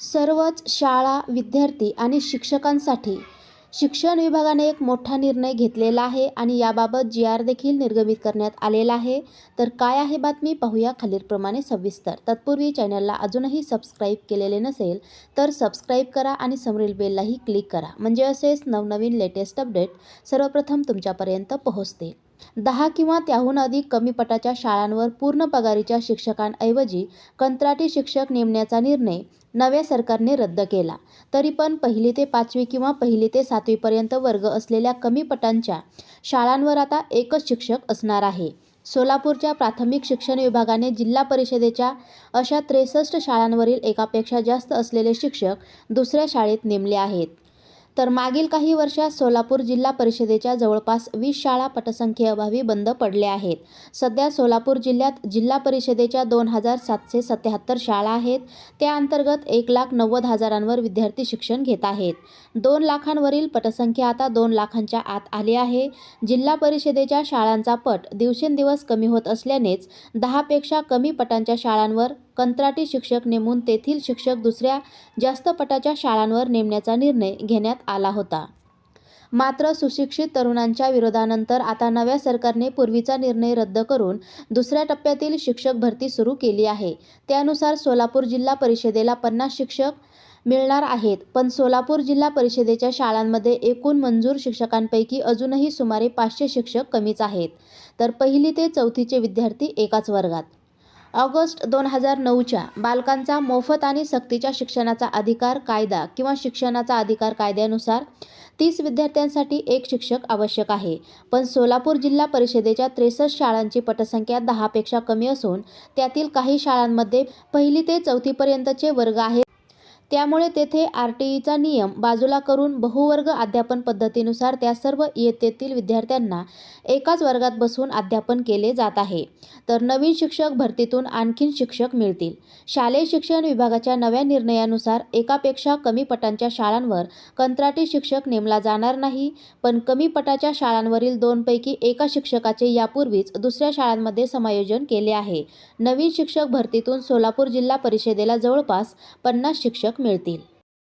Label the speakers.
Speaker 1: सर्वच शाळा विद्यार्थी आणि शिक्षकांसाठी शिक्षण विभागाने एक मोठा निर्णय घेतलेला आहे आणि याबाबत जी आर देखील निर्गमित करण्यात आलेला आहे. तर काय आहे बातमी पाहूया खालीलप्रमाणे सविस्तर. तत्पूर्वी चॅनलला अजूनही सबस्क्राईब केलेले नसेल तर सबस्क्राईब करा आणि समोरील बेललाही क्लिक करा. म्हणजे असेच नवनवीन लेटेस्ट अपडेट सर्वप्रथम तुमच्यापर्यंत पोहोचतील. दहा किंवा त्याहून अधिक कमी पटाच्या शाळांवर पूर्ण पगारीच्या शिक्षकांऐवजी कंत्राटी शिक्षक नेमण्याचा निर्णय नव्या सरकारने रद्द केला. तरी पण पहिली ते पाचवी किंवा पहिली ते सातवीपर्यंत वर्ग असलेल्या कमी पटांच्या शाळांवर आता एकच शिक्षक असणार आहे. सोलापूरच्या प्राथमिक शिक्षण विभागाने जिल्हा परिषदेच्या अशा त्रेसष्ट शाळांवरील एकापेक्षा जास्त असलेले शिक्षक दुसऱ्या शाळेत नेमले आहेत. तर मागील काही वर्षात सोलापूर जिल्हा परिषदेच्या जवळपास वीस शाळा पटसंख्येअभावी बंद पडल्या आहेत. सध्या सोलापूर जिल्ह्यात जिल्हा परिषदेच्या दोन हजार सातशे सत्याहत्तर शाळा आहेत. त्या अंतर्गत एक लाख नव्वद हजारांवर विद्यार्थी शिक्षण घेत आहेत. दोन लाखांवरील पटसंख्या आता दोन लाखांच्या आत आली आहे. जिल्हा परिषदेच्या शाळांचा पट दिवसेंदिवस कमी होत असल्यानेच दहापेक्षा कमी पटांच्या शाळांवर कंत्राटी शिक्षक नेमून तेथील शिक्षक दुसऱ्या जास्त पटाच्या शाळांवर नेमण्याचा निर्णय घेण्यात आला होता. मात्र सुशिक्षित तरुणांच्या विरोधानंतर आता नव्या सरकारने पूर्वीचा निर्णय रद्द करून दुसऱ्या टप्प्यातील शिक्षक भरती सुरू केली आहे. त्यानुसार सोलापूर जिल्हा परिषदेला पन्नास शिक्षक मिळणार आहेत पण सोलापूर जिल्हा परिषदेच्या शाळांमध्ये एकूण मंजूर शिक्षकांपैकी अजूनही सुमारे पाचशे शिक्षक कमीच आहेत. तर पहिली ते चौथीचे विद्यार्थी एकाच वर्गात. ऑगस्ट दोन हजार नऊच्या बालकांचा मोफत आणि सक्तीच्या शिक्षणाचा अधिकार कायदा किंवा शिक्षणाचा अधिकार कायद्यानुसार तीस विद्यार्थ्यांसाठी एक शिक्षक आवश्यक आहे. पण सोलापूर जिल्हा परिषदेच्या त्रेसष्ट शाळांची पटसंख्या दहापेक्षा कमी असून त्यातील काही शाळांमध्ये पहिली ते चौथीपर्यंतचे वर्ग आहेत. त्यामुळे तेथे आर टी ईचा नियम बाजूला करून बहुवर्ग अध्यापन पद्धतीनुसार त्या सर्व इयत्तेतील विद्यार्थ्यांना एकाच वर्गात बसून अध्यापन केले जात आहे. तर नवीन शिक्षक भरतीतून आणखीन शिक्षक मिळतील. शालेय शिक्षण विभागाच्या नव्या निर्णयानुसार एकापेक्षा कमी पटांच्या शाळांवर कंत्राटी शिक्षक नेमला जाणार नाही पण कमी पटाच्या शाळांवरील दोनपैकी एका शिक्षकाचे यापूर्वीच दुसऱ्या शाळांमध्ये समायोजन केले आहे. नवीन शिक्षक भरतीतून सोलापूर जिल्हा परिषदेला जवळपास पन्नास शिक्षक मिळतील.